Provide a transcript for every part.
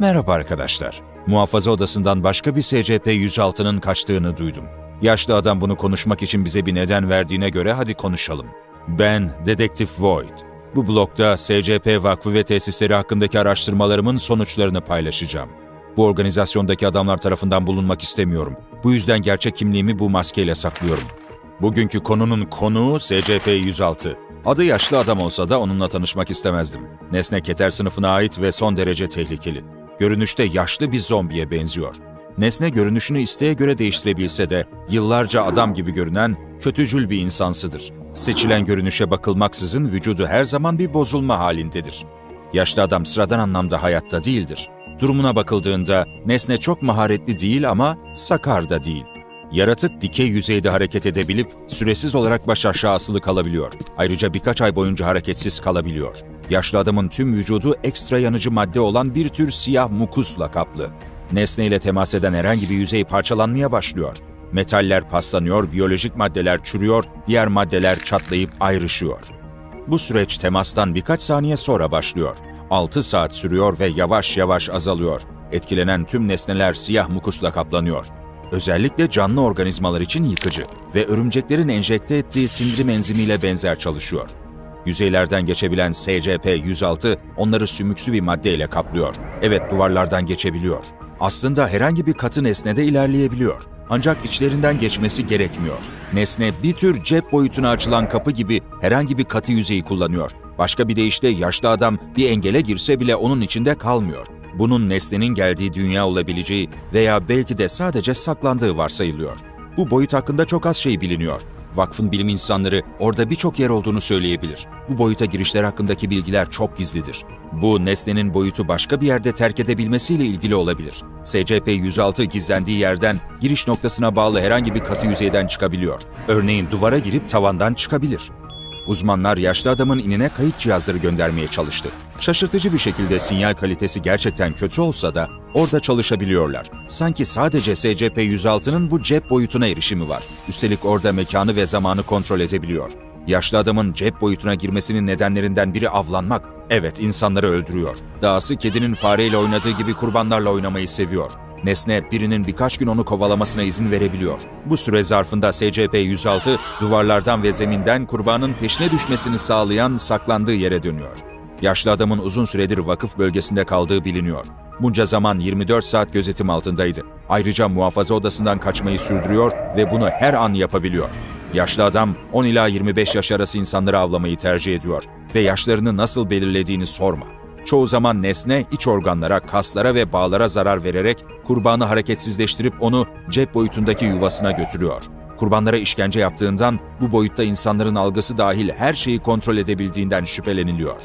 Merhaba arkadaşlar. Muhafaza odasından başka bir SCP-106'nın kaçtığını duydum. Yaşlı adam bunu konuşmak için bize bir neden verdiğine göre hadi konuşalım. Ben Dedektif Void. Bu blogda SCP Vakfı ve tesisleri hakkındaki araştırmalarımın sonuçlarını paylaşacağım. Bu organizasyondaki adamlar tarafından bulunmak istemiyorum. Bu yüzden gerçek kimliğimi bu maskeyle saklıyorum. Bugünkü konunun konuğu SCP-106. Adı yaşlı adam olsa da onunla tanışmak istemezdim. Nesne keter sınıfına ait ve son derece tehlikeli. Görünüşte yaşlı bir zombiye benziyor. Nesne görünüşünü isteğe göre değiştirebilse de yıllarca adam gibi görünen kötücül bir insansıdır. Seçilen görünüşe bakılmaksızın vücudu her zaman bir bozulma halindedir. Yaşlı adam sıradan anlamda hayatta değildir. Durumuna bakıldığında nesne çok maharetli değil ama sakar da değil. Yaratık dikey yüzeyde hareket edebilip süresiz olarak baş aşağı asılı kalabiliyor. Ayrıca birkaç ay boyunca hareketsiz kalabiliyor. Yaşlı adamın tüm vücudu ekstra yanıcı madde olan bir tür siyah mukusla kaplı. Nesneyle temas eden herhangi bir yüzey parçalanmaya başlıyor. Metaller paslanıyor, biyolojik maddeler çürüyor, diğer maddeler çatlayıp ayrışıyor. Bu süreç temastan birkaç saniye sonra başlıyor. 6 saat sürüyor ve yavaş yavaş azalıyor. Etkilenen tüm nesneler siyah mukusla kaplanıyor. Özellikle canlı organizmalar için yıkıcı ve örümceklerin enjekte ettiği sindirim enzimiyle benzer çalışıyor. Yüzeylerden geçebilen SCP-106 onları sümüksü bir maddeyle kaplıyor. Evet duvarlardan geçebiliyor. Aslında herhangi bir katı nesnede ilerleyebiliyor. Ancak içlerinden geçmesi gerekmiyor. Nesne bir tür cep boyutuna açılan kapı gibi herhangi bir katı yüzeyi kullanıyor. Başka bir deyişle yaşlı adam bir engele girse bile onun içinde kalmıyor. Bunun nesnenin geldiği dünya olabileceği veya belki de sadece saklandığı varsayılıyor. Bu boyut hakkında çok az şey biliniyor. Vakfın bilim insanları orada birçok yer olduğunu söyleyebilir. Bu boyuta girişler hakkındaki bilgiler çok gizlidir. Bu nesnenin boyutu başka bir yerde terk edebilmesiyle ilgili olabilir. SCP-106 gizlendiği yerden giriş noktasına bağlı herhangi bir katı yüzeyden çıkabiliyor. Örneğin duvara girip tavandan çıkabilir. Uzmanlar yaşlı adamın inine kayıt cihazları göndermeye çalıştı. Şaşırtıcı bir şekilde sinyal kalitesi gerçekten kötü olsa da orada çalışabiliyorlar. Sanki sadece SCP-106'nın bu cep boyutuna erişimi var. Üstelik orada mekanı ve zamanı kontrol edebiliyor. Yaşlı adamın cep boyutuna girmesinin nedenlerinden biri avlanmak. Evet, insanları öldürüyor. Dahası kedinin fareyle oynadığı gibi kurbanlarla oynamayı seviyor. Nesne birinin birkaç gün onu kovalamasına izin verebiliyor. Bu süre zarfında SCP-106 duvarlardan ve zeminden kurbanın peşine düşmesini sağlayan saklandığı yere dönüyor. Yaşlı adamın uzun süredir vakıf bölgesinde kaldığı biliniyor. Bunca zaman 24 saat gözetim altındaydı. Ayrıca muhafaza odasından kaçmayı sürdürüyor ve bunu her an yapabiliyor. Yaşlı adam 10 ila 25 yaş arası insanları avlamayı tercih ediyor ve yaşlarını nasıl belirlediğini sorma. Çoğu zaman nesne iç organlara, kaslara ve bağlara zarar vererek kurbanı hareketsizleştirip onu cep boyutundaki yuvasına götürüyor. Kurbanlara işkence yaptığından bu boyutta insanların algısı dahil her şeyi kontrol edebildiğinden şüpheleniliyor.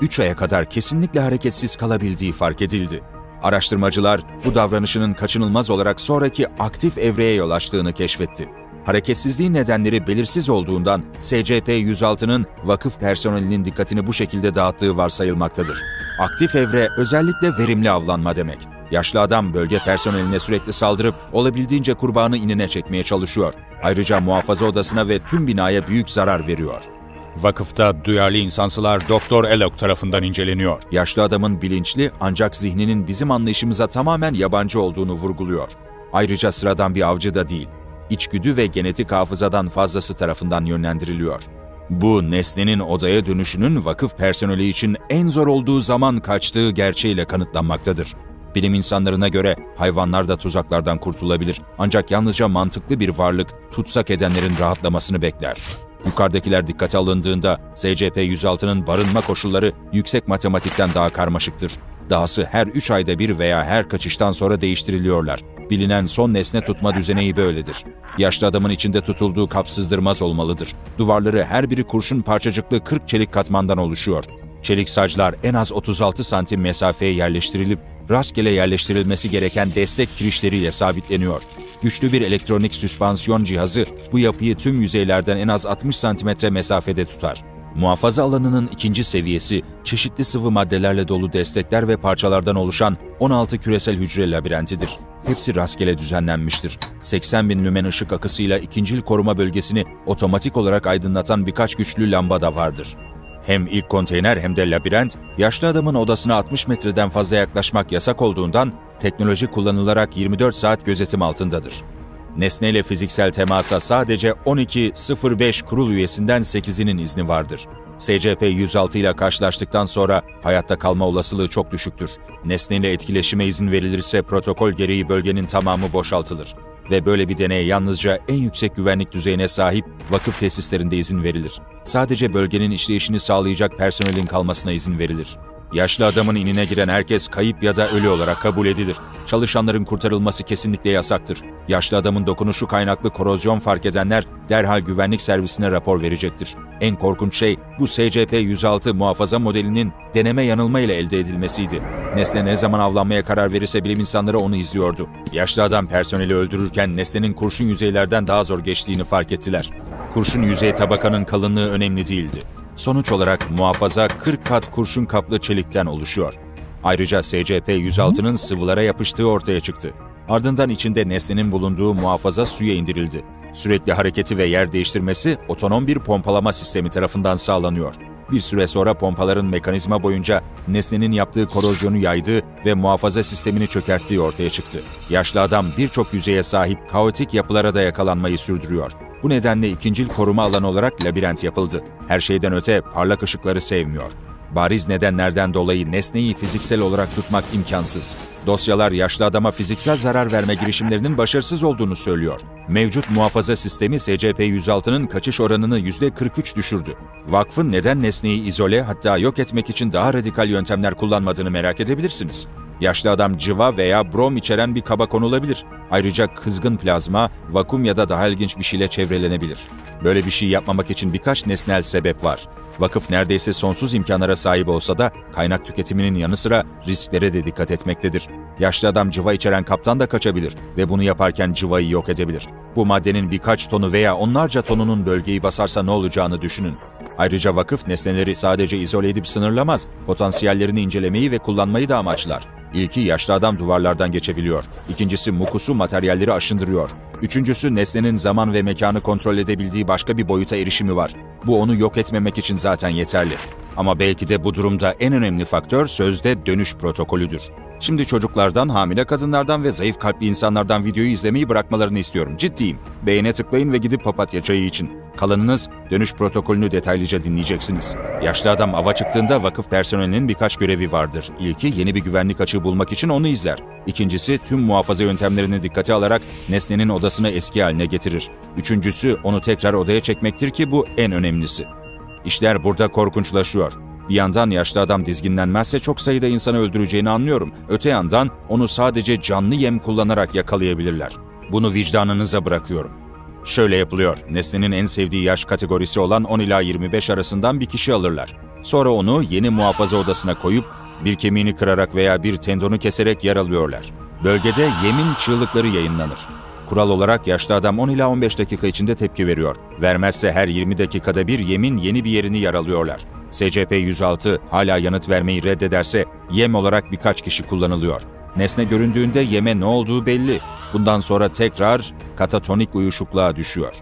3 aya kadar kesinlikle hareketsiz kalabildiği fark edildi. Araştırmacılar bu davranışının kaçınılmaz olarak sonraki aktif evreye yol açtığını keşfetti. Hareketsizliğin nedenleri belirsiz olduğundan SCP-106'nın vakıf personelinin dikkatini bu şekilde dağıttığı varsayılmaktadır. Aktif evre özellikle verimli avlanma demek. Yaşlı adam bölge personeline sürekli saldırıp olabildiğince kurbanı inine çekmeye çalışıyor. Ayrıca muhafaza odasına ve tüm binaya büyük zarar veriyor. Vakıfta duyarlı insansılar Doktor Elok tarafından inceleniyor. Yaşlı adamın bilinçli ancak zihninin bizim anlayışımıza tamamen yabancı olduğunu vurguluyor. Ayrıca sıradan bir avcı da değil. İçgüdü ve genetik hafızadan fazlası tarafından yönlendiriliyor. Bu nesnenin odaya dönüşünün vakıf personeli için en zor olduğu zaman kaçtığı gerçeğiyle kanıtlanmaktadır. Bilim insanlarına göre hayvanlar da tuzaklardan kurtulabilir ancak yalnızca mantıklı bir varlık tutsak edenlerin rahatlamasını bekler. Yukarıdakiler dikkate alındığında SCP-106'nın barınma koşulları yüksek matematikten daha karmaşıktır. Dahası her 3 ayda bir veya her kaçıştan sonra değiştiriliyorlar. Bilinen son nesne tutma düzeneği böyledir. Yaşlı adamın içinde tutulduğu kap sızdırmaz olmalıdır. Duvarları her biri kurşun parçacıklı 40 çelik katmandan oluşuyor. Çelik saclar en az 36 santim mesafeye yerleştirilip rastgele yerleştirilmesi gereken destek kirişleriyle sabitleniyor. Güçlü bir elektronik süspansiyon cihazı bu yapıyı tüm yüzeylerden en az 60 santimetre mesafede tutar. Muhafaza alanının ikinci seviyesi, çeşitli sıvı maddelerle dolu destekler ve parçalardan oluşan 16 küresel hücre labirentidir. Hepsi rastgele düzenlenmiştir. 80 bin lümen ışık akısıyla ikincil koruma bölgesini otomatik olarak aydınlatan birkaç güçlü lamba da vardır. Hem ilk konteyner hem de labirent, yaşlı adamın odasına 60 metreden fazla yaklaşmak yasak olduğundan teknoloji kullanılarak 24 saat gözetim altındadır. Nesneyle fiziksel temasa sadece 12.05 kurul üyesinden 8'inin izni vardır. SCP-106 ile karşılaştıktan sonra hayatta kalma olasılığı çok düşüktür. Nesneyle etkileşime izin verilirse protokol gereği bölgenin tamamı boşaltılır ve böyle bir deneye yalnızca en yüksek güvenlik düzeyine sahip vakıf tesislerinde izin verilir. Sadece bölgenin işleyişini sağlayacak personelin kalmasına izin verilir. Yaşlı adamın inine giren herkes kayıp ya da ölü olarak kabul edilir. Çalışanların kurtarılması kesinlikle yasaktır. Yaşlı adamın dokunuşu kaynaklı korozyon fark edenler derhal güvenlik servisine rapor verecektir. En korkunç şey bu SCP-106 muhafaza modelinin deneme yanılma ile elde edilmesiydi. Nesne ne zaman avlanmaya karar verirse bilim insanları onu izliyordu. Yaşlı adam personeli öldürürken Nesne'nin kurşun yüzeylerden daha zor geçtiğini fark ettiler. Kurşun yüzey tabakanın kalınlığı önemli değildi. Sonuç olarak muhafaza 40 kat kurşun kaplı çelikten oluşuyor. Ayrıca SCP-106'nın sıvılara yapıştığı ortaya çıktı. Ardından içinde nesnenin bulunduğu muhafaza suya indirildi. Sürekli hareketi ve yer değiştirmesi otonom bir pompalama sistemi tarafından sağlanıyor. Bir süre sonra pompaların mekanizma boyunca nesnenin yaptığı korozyonu yaydığı ve muhafaza sistemini çökerttiği ortaya çıktı. Yaşlı adam birçok yüzeye sahip kaotik yapılara da yakalanmayı sürdürüyor. Bu nedenle ikincil koruma alanı olarak labirent yapıldı. Her şeyden öte parlak ışıkları sevmiyor. Bariz nedenlerden dolayı nesneyi fiziksel olarak tutmak imkansız. Dosyalar yaşlı adama fiziksel zarar verme girişimlerinin başarısız olduğunu söylüyor. Mevcut muhafaza sistemi SCP-106'nın kaçış oranını %43 düşürdü. Vakfın neden nesneyi izole hatta yok etmek için daha radikal yöntemler kullanmadığını merak edebilirsiniz. Yaşlı adam cıva veya brom içeren bir kaba konulabilir. Ayrıca kızgın plazma, vakum ya da daha ilginç bir şeyle çevrelenebilir. Böyle bir şey yapmamak için birkaç nesnel sebep var. Vakıf neredeyse sonsuz imkanlara sahip olsa da kaynak tüketiminin yanı sıra risklere de dikkat etmektedir. Yaşlı adam cıva içeren kaptan da kaçabilir ve bunu yaparken cıvayı yok edebilir. Bu maddenin birkaç tonu veya onlarca tonunun bölgeyi basarsa ne olacağını düşünün. Ayrıca vakıf nesneleri sadece izole edip sınırlamaz, potansiyellerini incelemeyi ve kullanmayı da amaçlar. İlki yaşlı adam duvarlardan geçebiliyor. İkincisi mukusu materyalleri aşındırıyor. Üçüncüsü nesnenin zaman ve mekanı kontrol edebildiği başka bir boyuta erişimi var. Bu onu yok etmemek için zaten yeterli. Ama belki de bu durumda en önemli faktör sözde dönüş protokolüdür. Şimdi çocuklardan, hamile kadınlardan ve zayıf kalpli insanlardan videoyu izlemeyi bırakmalarını istiyorum. Ciddiyim. Beğene tıklayın ve gidip papatya çayı için. Kalanınız dönüş protokolünü detaylıca dinleyeceksiniz. Yaşlı adam ava çıktığında vakıf personelinin birkaç görevi vardır. İlki yeni bir güvenlik açığı bulmak için onu izler. İkincisi tüm muhafaza yöntemlerini dikkate alarak nesnenin odasını eski haline getirir. Üçüncüsü onu tekrar odaya çekmektir ki bu en önemlisi. İşler burada korkunçlaşıyor. Bir yandan yaşlı adam dizginlenmezse çok sayıda insanı öldüreceğini anlıyorum. Öte yandan onu sadece canlı yem kullanarak yakalayabilirler. Bunu vicdanınıza bırakıyorum. Şöyle yapılıyor. Nesnenin en sevdiği yaş kategorisi olan 10 ila 25 arasından bir kişi alırlar. Sonra onu yeni muhafaza odasına koyup bir kemiğini kırarak veya bir tendonu keserek yaralıyorlar. Bölgede yemin çığlıkları yayınlanır. Kural olarak yaşlı adam 10 ila 15 dakika içinde tepki veriyor. Vermezse her 20 dakikada bir yemin yeni bir yerini yaralıyorlar. SCP-106 hala yanıt vermeyi reddederse yem olarak birkaç kişi kullanılıyor. Nesne göründüğünde yeme ne olduğu belli. Bundan sonra tekrar katatonik uyuşukluğa düşüyor.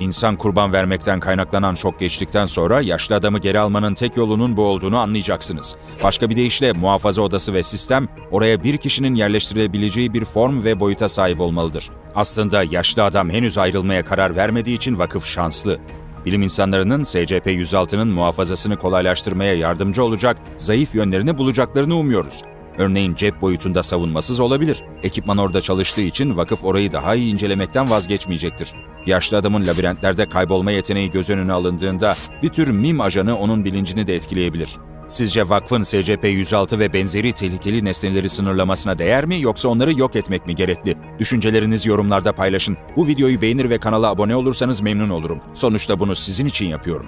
İnsan kurban vermekten kaynaklanan şok geçtikten sonra yaşlı adamı geri almanın tek yolunun bu olduğunu anlayacaksınız. Başka bir deyişle muhafaza odası ve sistem oraya bir kişinin yerleştirilebileceği bir form ve boyuta sahip olmalıdır. Aslında yaşlı adam henüz ayrılmaya karar vermediği için vakıf şanslı. Bilim insanlarının SCP-106'nın muhafazasını kolaylaştırmaya yardımcı olacak zayıf yönlerini bulacaklarını umuyoruz. Örneğin cep boyutunda savunmasız olabilir. Ekipman orada çalıştığı için vakıf orayı daha iyi incelemekten vazgeçmeyecektir. Yaşlı adamın labirentlerde kaybolma yeteneği göz önüne alındığında bir tür mim ajanı onun bilincini de etkileyebilir. Sizce vakfın SCP-106 ve benzeri tehlikeli nesneleri sınırlamasına değer mi yoksa onları yok etmek mi gerekli? Düşüncelerinizi yorumlarda paylaşın. Bu videoyu beğenir ve kanala abone olursanız memnun olurum. Sonuçta bunu sizin için yapıyorum.